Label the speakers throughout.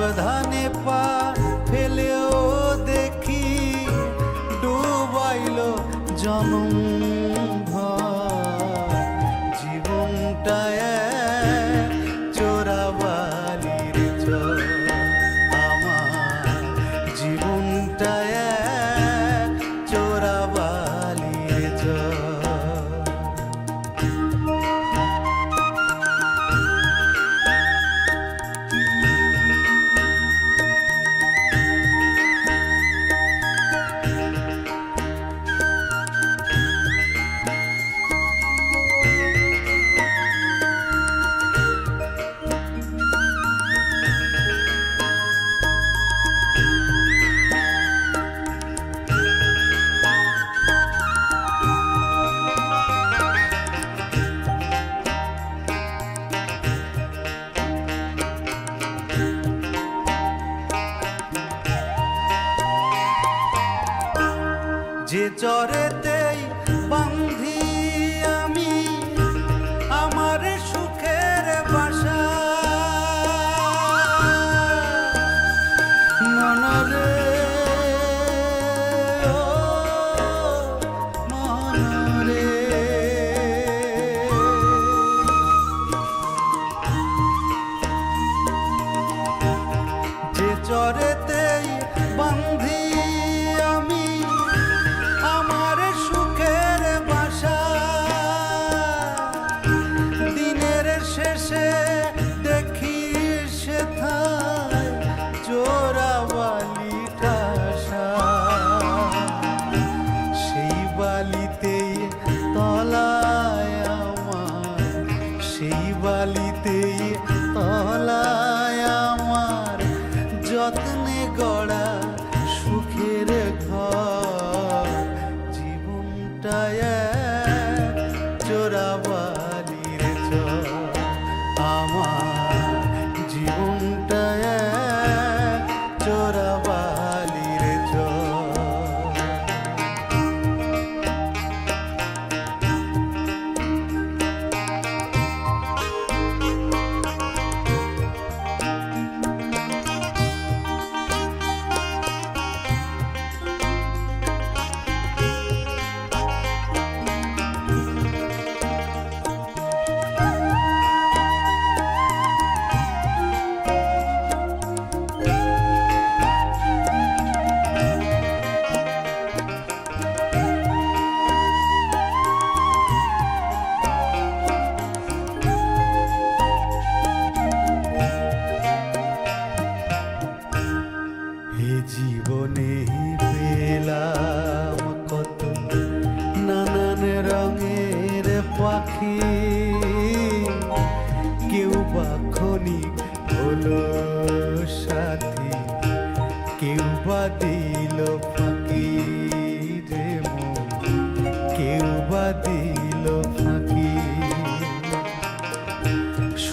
Speaker 1: সাবধানে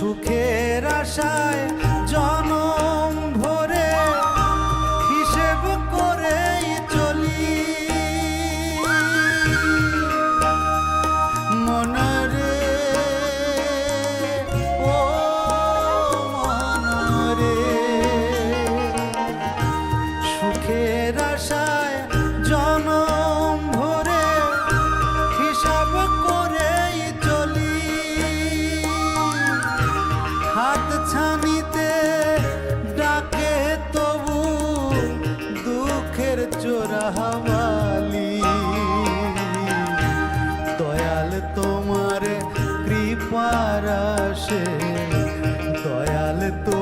Speaker 1: সুখের আশায় কৃপার আসে। দয়াল তোমার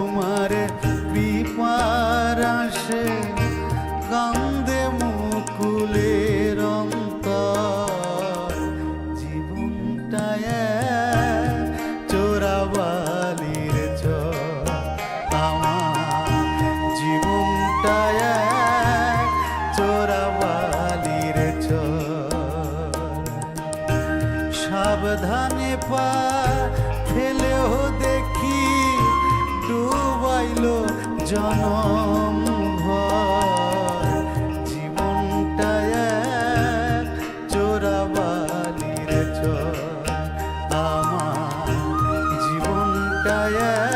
Speaker 1: আমার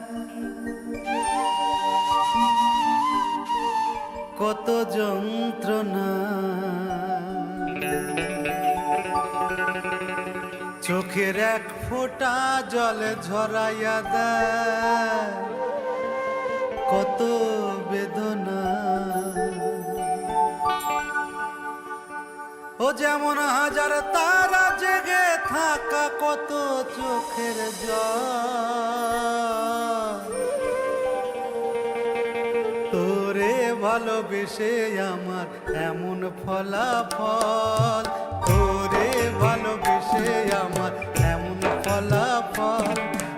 Speaker 1: কত যন্ত্রণা। চোখের এক ফোঁটা জলে ঝরাইয়া দে কত বেদনা। ও যেমন হাজার তারা জেগে থাকা কত চোখের জল। ভালোবেসে আমার এমন ফলাফল। তোরে ভালোবেসে আমার এমন ফলাফল।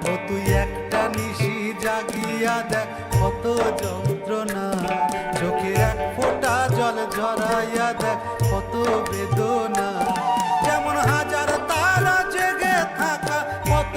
Speaker 1: ও তুই একটা নিশি জাগিয়া দেখ কত যন্ত্রণা। চোখে এক ফোঁটা জল ঝরাইয়া দেখ কত বেদনা। যেমন হাজার তারা জেগে থাকা, কত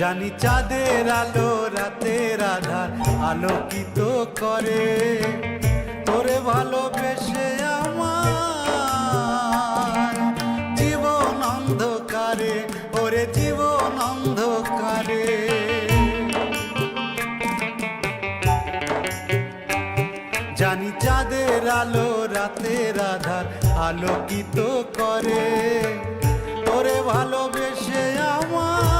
Speaker 1: জানি চাঁদের আলো, রাতের আধার আলোকিত করে। তোরে ভালোবেসে আমার জীবন অন্ধকারে, ওরে জীবন অন্ধকারে। জানি চাঁদের আলো, রাতের আধার আলোকিত করে। তোরে ভালোবেসে আমার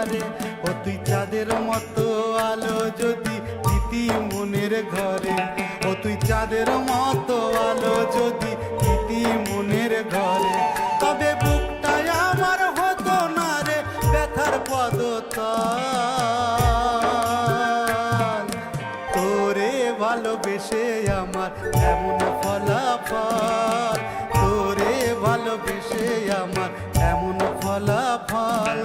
Speaker 1: অন্ধকারে ও তুই চাঁদের মতো আলো যদি দিতি মনের ঘরে। ও তুই চাঁদের মতো আলো যদি দিতি মনের ঘরে। তবে বুকটাই আমার হতো না রে ব্যথার পদতল। তোরে ভালোবেসে আমার এমন ফলাফল। তোরে ভালোবেসে আমার এমন ফলাফল।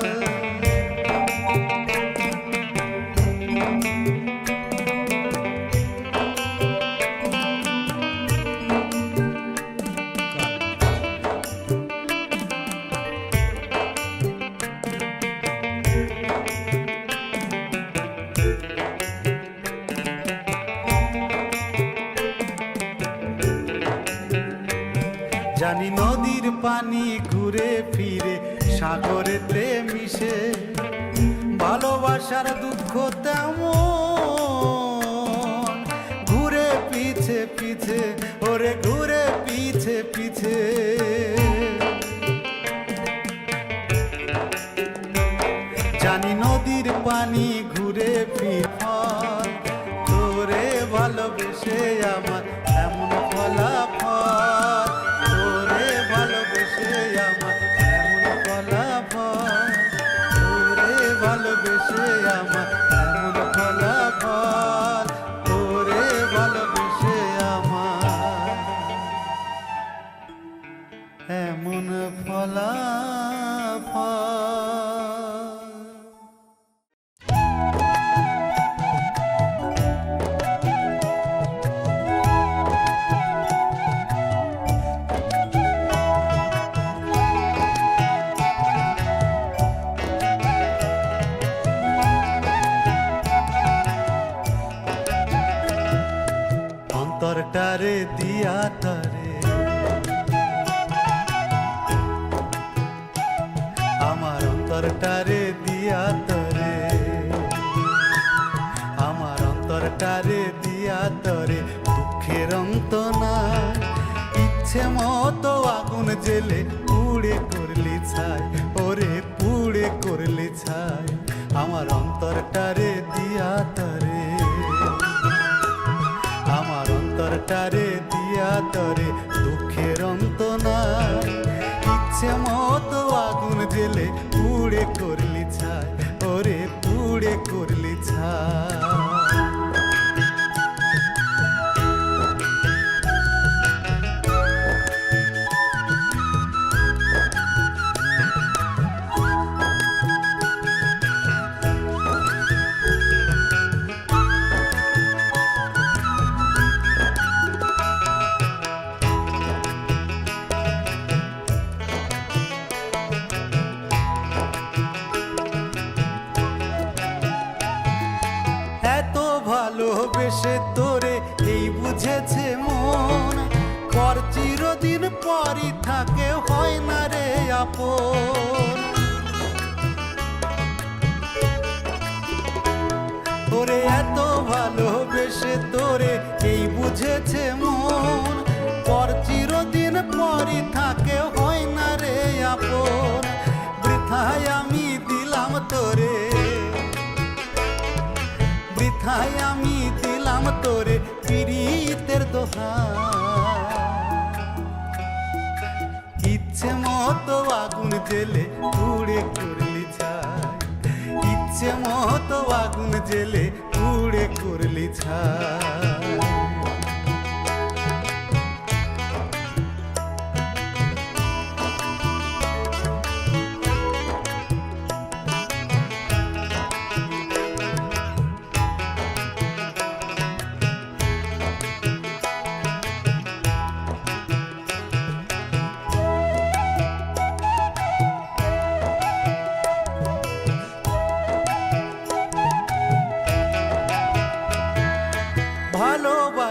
Speaker 1: জানি নদীর পানি ঘুরে ফিরে, সাগরেতে মিশে। ভালোবাসার দুঃখ তেমন। ঘুরে পিছে পিছে, ওরে ঘুরে পিছে পিছে। জানি নদীর পানি ঘুরে ফিরফল তোরে ভালোবেসে আমার এমন ফলাফল। ভালোবেসে অন্তরটারে দিয়া তরে দুঃখের অন্ত নাই ইচ্ছে মতো আগুন জেলে পুড়ে করলি ছাই, ওরে পুড়ে করলি ছাই, আমার অন্তরটারে দিয়া তরে। আমার অন্তরটারে দিয়া তরে দুঃখের অন্ত নাই ইচ্ছে মতো আগুন জেলে পুড়ে বৃথায় আমি দিলাম তোরে পিরিতের দোহা। ইচ্ছে মতো আগুন জেলে পুড়ে করলি ছাই। ইচ্ছে মতো আগুন জেলে পুড়ে করলি ছাই।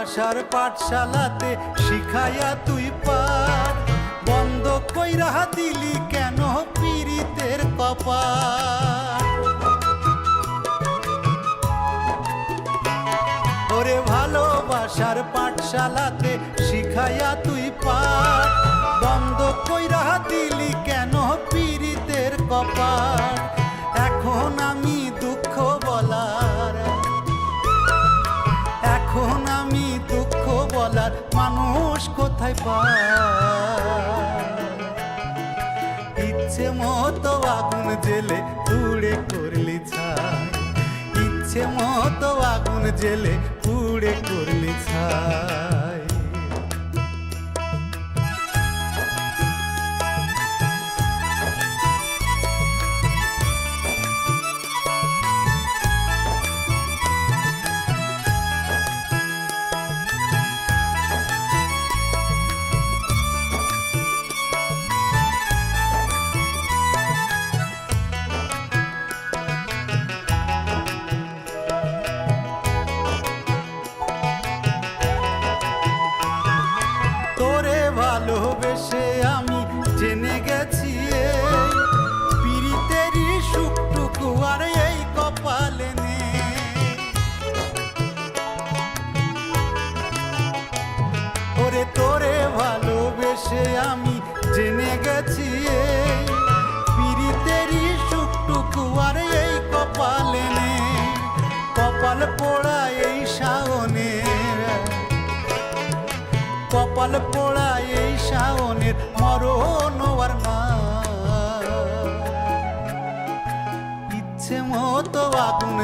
Speaker 1: ভালোবাসার পাঠশালাতে শিখাইয়া তুই পার বন্ধ কইরা দিলি কেন পীড়িতের কপাল ওরে ভালোবাসার পাঠশালাতে শিখাইয়া তুই পাঠ। বন্ধ কইরা দিলি কেন কোথায় পায়? ইচ্ছে মতো আগুন জেলে পুড়ে করলি ছাই। ইচ্ছে মতো আগুন জেলে পুড়ে করলি ছাই।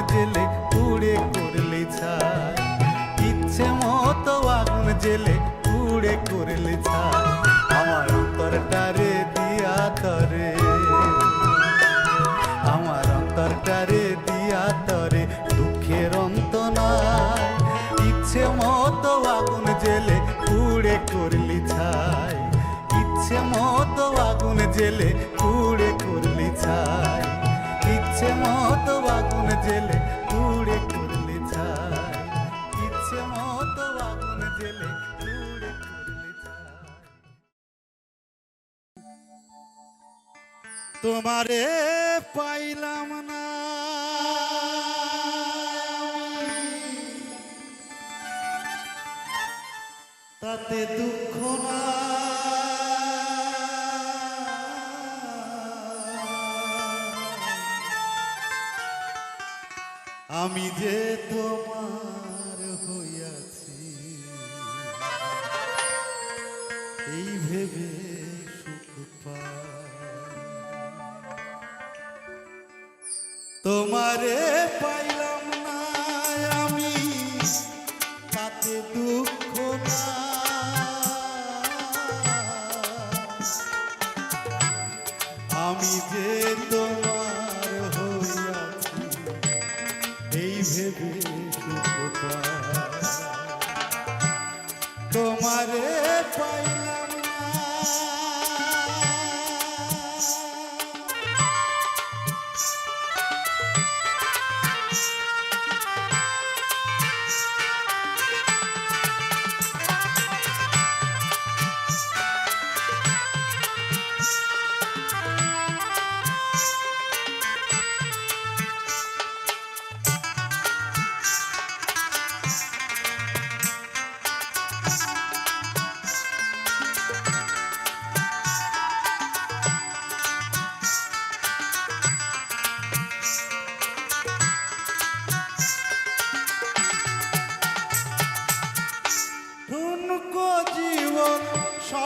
Speaker 1: জেলে পুড়ে করলে ছাই। ইচ্ছে মতো আগুন জেলে পুড়ে করলে ছাই। আমার অন্তরটারে দিয়া তরে। আমার অন্তরটারে দিয়া তরে, দুঃখের অন্ত নাই। ইচ্ছে মতো আগুন জেলে পুড়ে করলি ছাই। ইচ্ছে মতো আগুন জেলে তোমারে পাইলাম না। তাতে দুঃখ না। আমি যে তোমার হইয়াছি এই ভেবে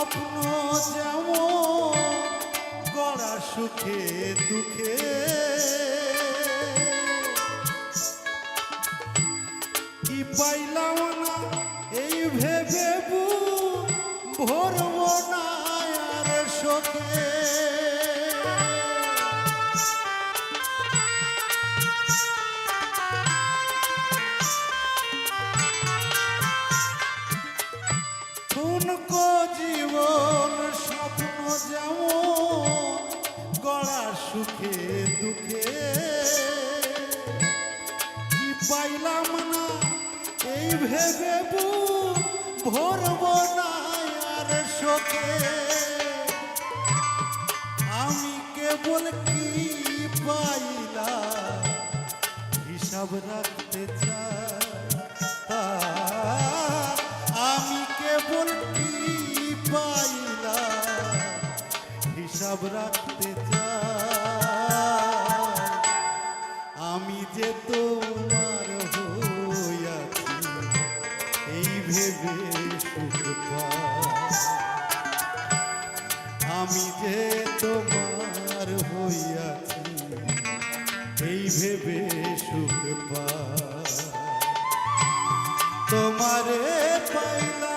Speaker 1: স্বপ্ন যেমন গড়া সুখে দুঃখে শোকে আমি কেবল কি পাইলাম? হিসাব রাখতে চাই। আমি কেবল কি পাইলাম? হিসাব রাখতে চাই। আমি যে তোমার যে তোমার হইয়াছি এই ভেবে সুখ পা তোমারে পাইলাম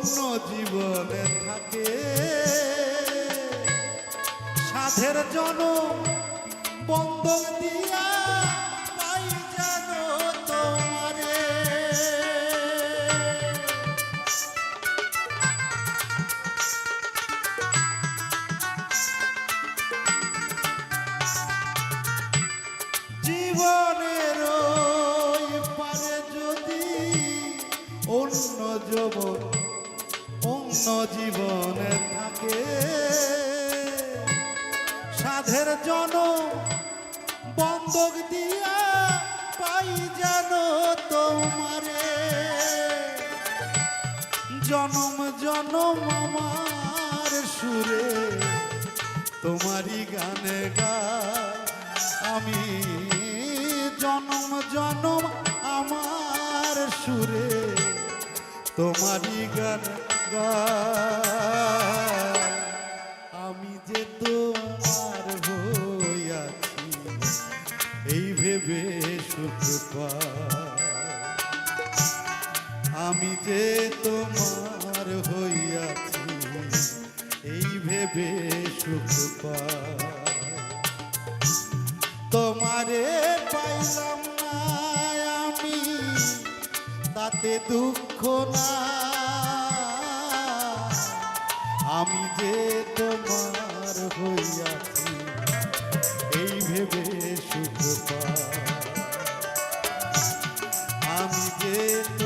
Speaker 1: অন্য জীবনে থাকে। সাধের জন বন্ধন জীবনে থাকে। সাধের জন বন্ধক দিয়া পাই যেন তোমারে। জনম জনম আমার সুরে, তোমারই গানে গা আমি। জনম জনম আমার সুরে, তোমারই গান আমি যে তোমার হইয়াছি পায় আমি যে তোমার হইয়াছি, এই ভেবে সুখ তোমারে পাইলাম না আমি, তাতে দুঃখ না আমি যে তোমার হইয়াছি এই ভেবে সুখ আমি যে